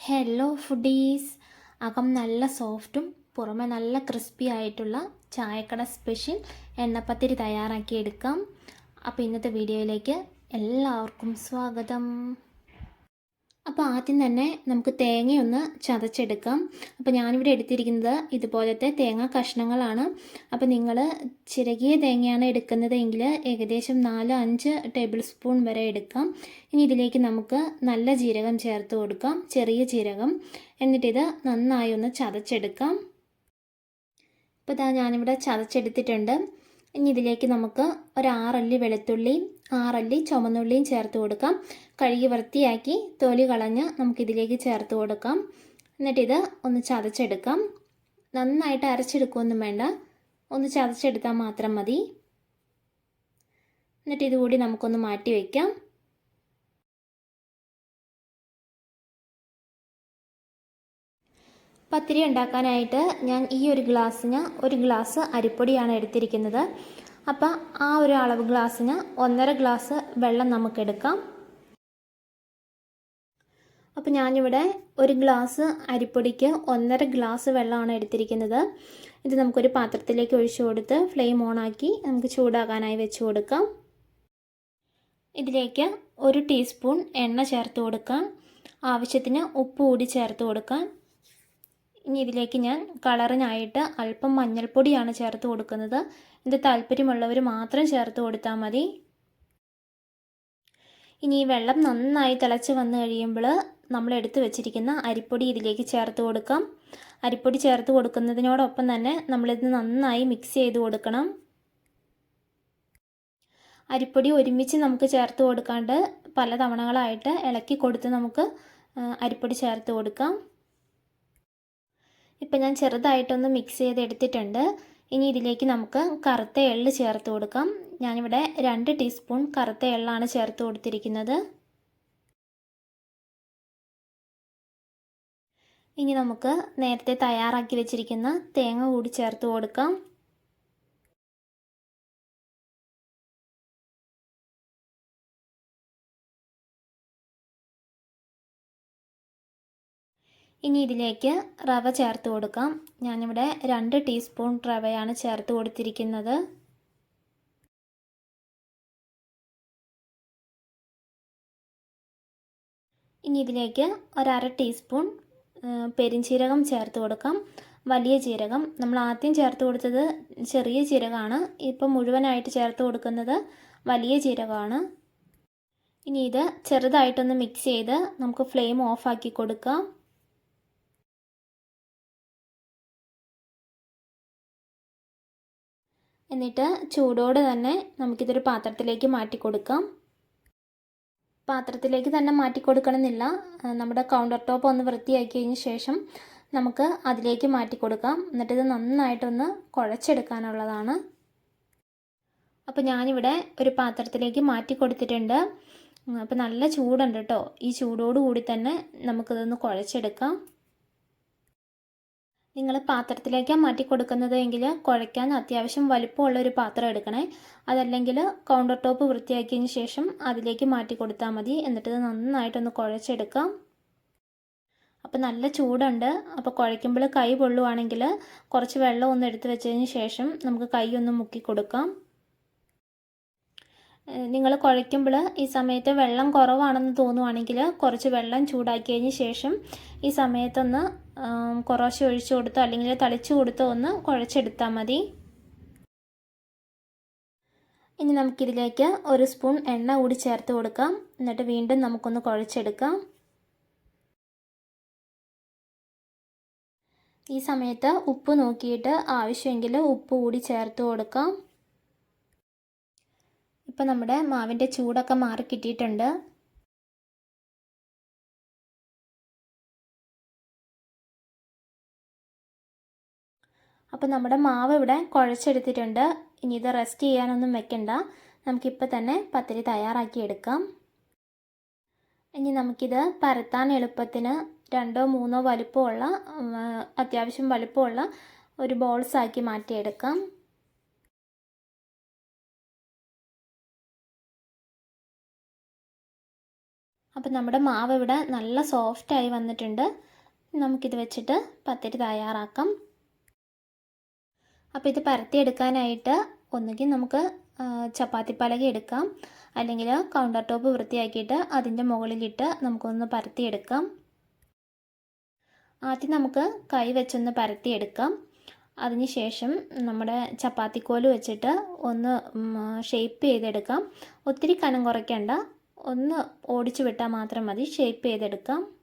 Hello foodies അകം നല്ല സോഫ്റ്റും പുറമെ നല്ല ക്രിസ്പി ആയിട്ടുള്ള ചായക്കട സ്പെഷ്യൽ എണ്ണപ്പത്തിരി തയ്യാറാക്കി എടുക്കാം അപ്പോൾ ഇന്നത്തെ വീഡിയോയിലേക്ക് എല്ലാവർക്കും സ്വാഗതം. അപ്പോൾ ആദ്യം തന്നെ നമുക്ക് തേങ്ങയൊന്ന് ചതച്ചെടുക്കാം. അപ്പോൾ ഞാനിവിടെ എടുത്തിരിക്കുന്നത് ഇതുപോലത്തെ തേങ്ങ കഷ്ണങ്ങളാണ്. അപ്പോൾ നിങ്ങൾ ചിരകിയ തേങ്ങയാണ് എടുക്കുന്നതെങ്കിൽ ഏകദേശം നാല് അഞ്ച് ടേബിൾ സ്പൂൺ വരെ എടുക്കാം. ഇനി ഇതിലേക്ക് നമുക്ക് നല്ല ജീരകം ചേർത്ത് കൊടുക്കാം ചെറിയ ജീരകം. എന്നിട്ടിത് നന്നായി ഒന്ന് ചതച്ചെടുക്കാം. ഇപ്പോൾ ഇതാ ഞാനിവിടെ ചതച്ചെടുത്തിട്ടുണ്ട്. ഇനി ഇതിലേക്ക് നമുക്ക് ഒരു ആറല്ലി വെളുത്തുള്ളിയും ആറല്ലി ചുമന്നുള്ളിയും ചേർത്ത് കൊടുക്കാം. കഴുകി വൃത്തിയാക്കി തൊലി കളഞ്ഞ് നമുക്കിതിലേക്ക് ചേർത്ത് കൊടുക്കാം. എന്നിട്ടിത് ഒന്ന് ചതച്ചെടുക്കാം. നന്നായിട്ട് അരച്ചെടുക്കുകയൊന്നും വേണ്ട. ഒന്ന് ചതച്ചെടുത്താൽ മാത്രം മതി. എന്നിട്ട് ഇതുകൂടി നമുക്കൊന്ന് മാറ്റി വയ്ക്കാം. പത്തിരി ഉണ്ടാക്കാനായിട്ട് ഞാൻ ഈ ഒരു ഗ്ലാസ്സിന് ഒരു ഗ്ലാസ് അരിപ്പൊടിയാണ് എടുത്തിരിക്കുന്നത്. അപ്പം ആ ഒരു അളവ് ഗ്ലാസ്സിന് ഒന്നര ഗ്ലാസ് വെള്ളം നമുക്കെടുക്കാം അപ്പോൾ ഞാനിവിടെ ഒരു ഗ്ലാസ് അരിപ്പൊടിക്ക് ഒന്നര ഗ്ലാസ് വെള്ളമാണ് എടുത്തിരിക്കുന്നത്. ഇത് നമുക്കൊരു പാത്രത്തിലേക്ക് ഒഴിച്ചു കൊടുത്ത് ഫ്ലെയിം ഓണാക്കി നമുക്ക് ചൂടാകാനായി വെച്ച് കൊടുക്കാം. ഇതിലേക്ക് ഒരു ടീസ്പൂൺ എണ്ണ ചേർത്ത് കൊടുക്കാം. ആവശ്യത്തിന് ഉപ്പ് കൂടി ചേർത്ത് കൊടുക്കാം. ഇനി ഇതിലേക്ക് ഞാൻ കളറിനായിട്ട് അല്പം മഞ്ഞൾപ്പൊടിയാണ് ചേർത്ത് കൊടുക്കുന്നത്. ഇത് താല്പര്യമുള്ളവർ മാത്രം ചേർത്ത് കൊടുത്താൽ മതി. ഇനി വെള്ളം നന്നായി തിളച്ച് വന്നു കഴിയുമ്പോൾ നമ്മൾ എടുത്തു വെച്ചിരിക്കുന്ന അരിപ്പൊടി ഇതിലേക്ക് ചേർത്ത് കൊടുക്കാം. അരിപ്പൊടി ചേർത്ത് കൊടുക്കുന്നതിനോടൊപ്പം തന്നെ നമ്മളിത് നന്നായി മിക്സ് ചെയ്ത് കൊടുക്കണം. അരിപ്പൊടി ഒരുമിച്ച് നമുക്ക് ചേർത്ത് കൊടുക്കാണ്ട് പല തവണകളായിട്ട് ഇളക്കി കൊടുത്ത് നമുക്ക് അരിപ്പൊടി ചേർത്ത് കൊടുക്കാം. ഇപ്പം ഞാൻ ചെറുതായിട്ടൊന്ന് മിക്സ് ചെയ്തെടുത്തിട്ടുണ്ട്. ഇനി ഇതിലേക്ക് നമുക്ക് കറുത്ത എള്ള് ചേർത്ത് കൊടുക്കാം. ഞാനിവിടെ രണ്ട് ടീസ്പൂൺ കറുത്ത എള്ളാണ് ചേർത്ത് കൊടുത്തിരിക്കുന്നത്. ഇനി നമുക്ക് നേരത്തെ തയ്യാറാക്കി വെച്ചിരിക്കുന്ന തേങ്ങ കൂടി ചേർത്ത് കൊടുക്കാം. ഇനി ഇതിലേക്ക് റവ ചേർത്ത് കൊടുക്കാം. ഞാനിവിടെ രണ്ട് ടീസ്പൂൺ റവയാണ് ചേർത്ത് കൊടുത്തിരിക്കുന്നത്. ഇനി ഇതിലേക്ക് ഒരര ടീസ്പൂൺ പെരിഞ്ചീരകം ചേർത്ത് കൊടുക്കാം. വലിയ ജീരകം. നമ്മൾ ആദ്യം ചേർത്ത് കൊടുത്തത് ചെറിയ ജീരകമാണ്. ഇപ്പം മുഴുവനായിട്ട് ചേർത്ത് കൊടുക്കുന്നത് വലിയ ജീരകമാണ്. ഇനി ഇത് ചെറുതായിട്ടൊന്ന് മിക്സ് ചെയ്ത് നമുക്ക് ഫ്ലെയിം ഓഫാക്കി കൊടുക്കാം. എന്നിട്ട് ചൂടോടെ തന്നെ നമുക്കിതൊരു പാത്രത്തിലേക്ക് മാറ്റി കൊടുക്കാം പാത്രത്തിലേക്ക് തന്നെ മാറ്റി കൊടുക്കണമെന്നില്ല നമ്മുടെ കൗണ്ടർ ടോപ്പ് ഒന്ന് വൃത്തിയാക്കിയതിന് ശേഷം നമുക്ക് അതിലേക്ക് മാറ്റി കൊടുക്കാം എന്നിട്ടിത് നന്നായിട്ടൊന്ന് കുഴച്ചെടുക്കാനുള്ളതാണ്. അപ്പോൾ ഞാനിവിടെ ഒരു പാത്രത്തിലേക്ക് മാറ്റി കൊടുത്തിട്ടുണ്ട് അപ്പോൾ നല്ല ചൂടുണ്ട് കേട്ടോ ഈ ചൂടോടുകൂടി തന്നെ നമുക്കിതൊന്ന് കുഴച്ചെടുക്കാം. നിങ്ങൾ പാത്രത്തിലേക്കാണ് മാറ്റി കൊടുക്കുന്നത് എങ്കിൽ കുഴയ്ക്കാൻ അത്യാവശ്യം വലിപ്പമുള്ള ഒരു പാത്രം എടുക്കണേ. അതല്ലെങ്കിൽ കൗണ്ടർ ടോപ്പ് വൃത്തിയാക്കിയതിന് ശേഷം അതിലേക്ക് മാറ്റി കൊടുത്താൽ മതി. എന്നിട്ട് നന്നായിട്ടൊന്ന് കുഴച്ചെടുക്കാം. അപ്പോൾ നല്ല ചൂടുണ്ട്. അപ്പോൾ കുഴയ്ക്കുമ്പോൾ കൈ പൊള്ളുവാണെങ്കിൽ കുറച്ച് വെള്ളം ഒന്ന് എടുത്ത് വെച്ചതിന് ശേഷം നമുക്ക് കൈ ഒന്ന് മുക്കി കൊടുക്കാം. നിങ്ങൾ കുഴയ്ക്കുമ്പോൾ ഈ സമയത്ത് വെള്ളം കുറവാണെന്ന് തോന്നുവാണെങ്കിൽ കുറച്ച് വെള്ളം ചൂടാക്കിയതിന് ശേഷം ഈ സമയത്തൊന്ന് കുറച്ച് ഒഴിച്ചു കൊടുത്തോ അല്ലെങ്കിൽ തളിച്ചു കൊടുത്തോ ഒന്ന് കുഴച്ചെടുത്താൽ മതി. ഇനി നമുക്കിതിലേക്ക് ഒരു സ്പൂൺ എണ്ണ കൂടി ചേർത്ത് കൊടുക്കാം. എന്നിട്ട് വീണ്ടും നമുക്കൊന്ന് കുഴച്ചെടുക്കാം. ഈ സമയത്ത് ഉപ്പ് നോക്കിയിട്ട് ആവശ്യമെങ്കിൽ ഉപ്പ് കൂടി ചേർത്ത് കൊടുക്കാം. ഇപ്പം നമ്മുടെ മാവിന്റെ ചൂടൊക്കെ മാറി കിട്ടിയിട്ടുണ്ട്. അപ്പോൾ നമ്മുടെ മാവ് ഇവിടെ കുഴച്ചെടുത്തിട്ടുണ്ട്. ഇനി ഇത് റെസ്റ്റ് ചെയ്യാനൊന്നും വെക്കണ്ട. നമുക്കിപ്പോൾ തന്നെ പത്തിരി തയ്യാറാക്കി എടുക്കാം. ഇനി നമുക്കിത് പരത്താൻ എളുപ്പത്തിന് രണ്ടോ മൂന്നോ വലുപ്പമുള്ള അത്യാവശ്യം വലുപ്പമുള്ള ഒരു ബോൾസാക്കി മാറ്റിയെടുക്കാം. അപ്പം നമ്മുടെ മാവ് ഇവിടെ നല്ല സോഫ്റ്റായി വന്നിട്ടുണ്ട്. നമുക്കിത് വെച്ചിട്ട് പത്തിരി തയ്യാറാക്കാം. അപ്പോൾ ഇത് പരത്തിയെടുക്കാനായിട്ട് ഒന്നുകിൽ നമുക്ക് ചപ്പാത്തി പലക എടുക്കാം. അല്ലെങ്കിൽ കൗണ്ടർ ടോപ്പ് വൃത്തിയാക്കിയിട്ട് അതിന്റെ മുകളിലിട്ട് നമുക്കൊന്ന് പരത്തിയെടുക്കാം ആദ്യം നമുക്ക് കൈ വെച്ചൊന്ന് പരത്തിയെടുക്കാം അതിനുശേഷം നമ്മുടെ ചപ്പാത്തിക്കോൽ വെച്ചിട്ട് ഒന്ന് ഷേപ്പ് ചെയ്തെടുക്കാം. ഒത്തിരി കനം കുറയ്ക്കേണ്ട. ഒന്ന് ഓടിച്ചു വിട്ടാൽ മാത്രം മതി. ഷേപ്പ് ചെയ്തെടുക്കാം.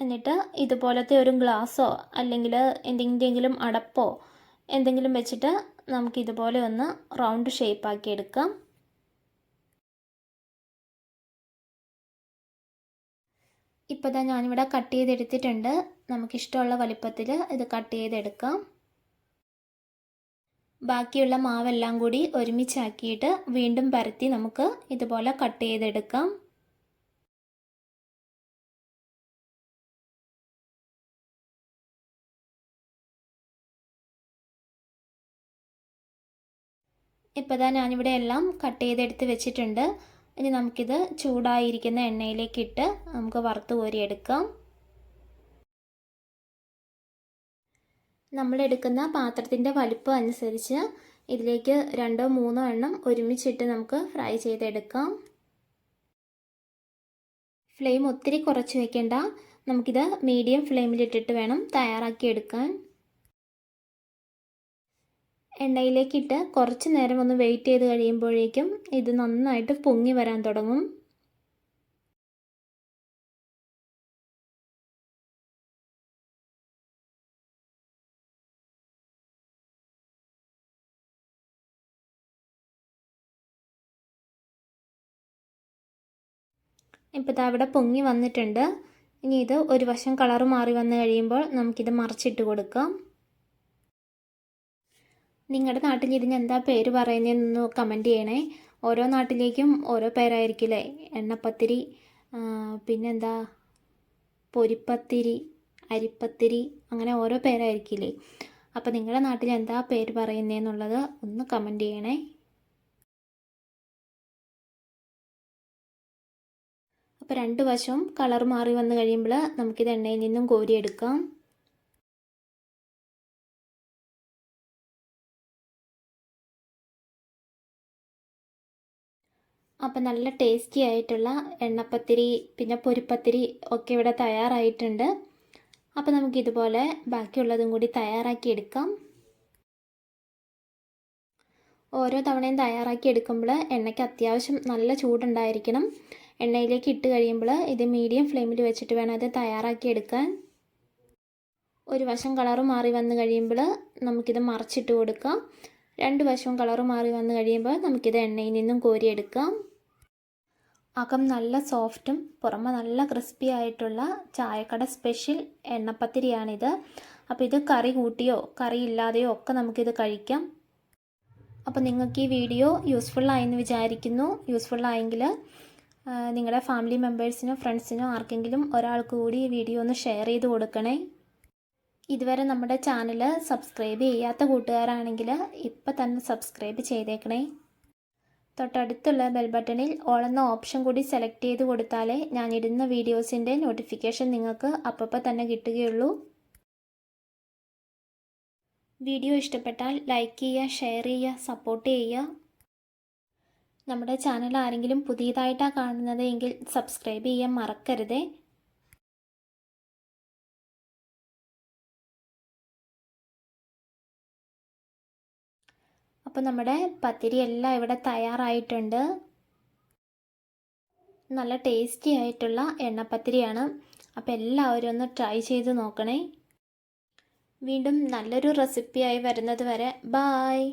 എന്നിട്ട് ഇതുപോലത്തെ ഒരു ഗ്ലാസ്സോ അല്ലെങ്കിൽ എന്തെങ്കിലും അടപ്പോ എന്തെങ്കിലും വെച്ചിട്ട് നമുക്ക് ഇതുപോലെ ഒന്ന് റൗണ്ട് ഷേപ്പ് ആക്കി എടുക്കാം. ഇപ്പോൾ ഞാനിവിടെ കട്ട് ചെയ്തെടുത്തിട്ടുണ്ട്. നമുക്കിഷ്ടമുള്ള വലിപ്പത്തിൽ ഇത് കട്ട് ചെയ്തെടുക്കാം. ബാക്കിയുള്ള മാവെല്ലാം കൂടി ഒരുമിച്ചാക്കിയിട്ട് വീണ്ടും പരത്തി നമുക്ക് ഇതുപോലെ കട്ട് ചെയ്തെടുക്കാം. ഇപ്പോൾ ഞാനിവിടെ എല്ലാം കട്ട് ചെയ്തെടുത്ത് വെച്ചിട്ടുണ്ട്. ഇനി നമുക്കിത് ചൂടായിരിക്കുന്ന എണ്ണയിലേക്ക് ഇട്ട് നമുക്ക് വറുത്ത് കോരിയെടുക്കാം. നമ്മളെടുക്കുന്ന പാത്രത്തിന്റെ വലിപ്പം അനുസരിച്ച് ഇതിലേക്ക് രണ്ടോ മൂന്നോ എണ്ണം ഒരുമിച്ചിട്ട് നമുക്ക് ഫ്രൈ ചെയ്തെടുക്കാം. ഫ്ലെയിം ഒത്തിരി കുറച്ച് വയ്ക്കേണ്ട നമുക്കിത് മീഡിയം ഫ്ലെയിമിലിട്ടിട്ട് വേണം തയ്യാറാക്കി എടുക്കാൻ. എണ്ണയിലേക്കിട്ട് കുറച്ച് നേരം ഒന്ന് വെയിറ്റ് ചെയ്ത് കഴിയുമ്പോഴേക്കും ഇത് നന്നായിട്ട് പൊങ്ങി വരാൻ തുടങ്ങും. ഇപ്പോൾ ഇതാ ഇവിടെ പൊങ്ങി വന്നിട്ടുണ്ട്. ഇനി ഇത് ഒരു വശം കളർ മാറി വന്നു കഴിയുമ്പോൾ നമുക്കിത് മറിച്ചിട്ട് കൊടുക്കാം. നിങ്ങളുടെ നാട്ടിൽ ഇതിന് എന്താ പേര് പറയുന്നതെന്ന് കമന്റ് ചെയ്യണേ. ഓരോ നാട്ടിലേക്കും ഓരോ പേരായിരിക്കില്ലേ എണ്ണപ്പത്തിരി പിന്നെന്താ? പൊരിപ്പത്തിരി അരിപ്പത്തിരി അങ്ങനെ ഓരോ പേരായിരിക്കില്ലേ അപ്പോൾ നിങ്ങളുടെ നാട്ടിൽ എന്താ പേര് പറയുന്നതെന്നുള്ളത് ഒന്ന് കമന്റ് ചെയ്യണേ. അപ്പോൾ രണ്ട് വശവും കളർ മാറി വന്നു കഴിയുമ്പോൾ നമുക്കിത് എണ്ണയിൽ നിന്നും കോരിയെടുക്കാം അപ്പം നല്ല ടേസ്റ്റി ആയിട്ടുള്ള എണ്ണപ്പത്തിരി പിന്നെ പൊരിപ്പത്തിരി ഒക്കെ ഇവിടെ തയ്യാറായിട്ടുണ്ട്. അപ്പം നമുക്കിതുപോലെ ബാക്കിയുള്ളതും കൂടി തയ്യാറാക്കി എടുക്കാം. ഓരോ തവണയും തയ്യാറാക്കി എടുക്കുമ്പോൾ എണ്ണയ്ക്ക് അത്യാവശ്യം നല്ല ചൂടുണ്ടായിരിക്കണം. എണ്ണയിലേക്ക് ഇട്ട് കഴിയുമ്പോൾ ഇത് മീഡിയം ഫ്ലെയിമിൽ വെച്ചിട്ട് വേണം അത് തയ്യാറാക്കി എടുക്കാൻ. ഒരു വശം കളറ് മാറി വന്ന് കഴിയുമ്പോൾ നമുക്കിത് മറിച്ചിട്ട് കൊടുക്കാം. രണ്ട് വശവും കളറ് മാറി വന്ന് കഴിയുമ്പോൾ നമുക്കിത് എണ്ണയിൽ നിന്നും കോരിയെടുക്കാം. അകം നല്ല സോഫ്റ്റും പുറമെ നല്ല ക്രിസ്പി ആയിട്ടുള്ള ചായക്കട സ്പെഷ്യൽ എണ്ണപ്പത്തിരിയാണിത്. അപ്പോൾ ഇത് കറി കൂട്ടിയോ കറി ഇല്ലാതെയോ ഒക്കെ നമുക്കിത് കഴിക്കാം. അപ്പോൾ നിങ്ങൾക്ക് ഈ വീഡിയോ യൂസ്ഫുള്ളായെന്ന് വിചാരിക്കുന്നു. യൂസ്ഫുള്ളായെങ്കിൽ നിങ്ങളുടെ ഫാമിലി മെമ്പേഴ്സിനോ ഫ്രണ്ട്സിനോ ആർക്കെങ്കിലും ഒരാൾക്ക് കൂടി ഈ വീഡിയോ ഒന്ന് ഷെയർ ചെയ്ത് കൊടുക്കണേ. ഇതുവരെ നമ്മുടെ ചാനൽ സബ്സ്ക്രൈബ് ചെയ്യാത്ത കൂട്ടുകാരാണെങ്കിൽ ഇപ്പം തന്നെ സബ്സ്ക്രൈബ് ചെയ്തേക്കണേ. തൊട്ടടുത്തുള്ള ബെൽ ബട്ടണിൽ ഓൾ എന്ന ഓപ്ഷൻ കൂടി സെലക്ട് ചെയ്ത് കൊടുത്താലേ ഞാൻ ഇടുന്ന വീഡിയോസിന്റെ നോട്ടിഫിക്കേഷൻ നിങ്ങൾക്ക് അപ്പപ്പോൾ തന്നെ കിട്ടുകയുള്ളൂ. വീഡിയോ ഇഷ്ടപ്പെട്ടാൽ ലൈക്ക് ചെയ്യുക ഷെയർ ചെയ്യുക സപ്പോർട്ട് ചെയ്യുക. നമ്മുടെ ചാനൽ ആരെങ്കിലും പുതിയതായിട്ടാണ് കാണുന്നത് എങ്കിൽ സബ്സ്ക്രൈബ് ചെയ്യാൻ മറക്കരുത്. അപ്പോൾ നമ്മുടെ പത്തിരി എല്ലാം ഇവിടെ തയ്യാറായിട്ടുണ്ട്. നല്ല ടേസ്റ്റി ആയിട്ടുള്ള എണ്ണപ്പത്തിരിയാണ്. അപ്പോൾ എല്ലാവരും ഒന്ന് ട്രൈ ചെയ്ത് നോക്കണേ. വീണ്ടും നല്ലൊരു റെസിപ്പിയായി വരുന്നത് വരെ. ബായ്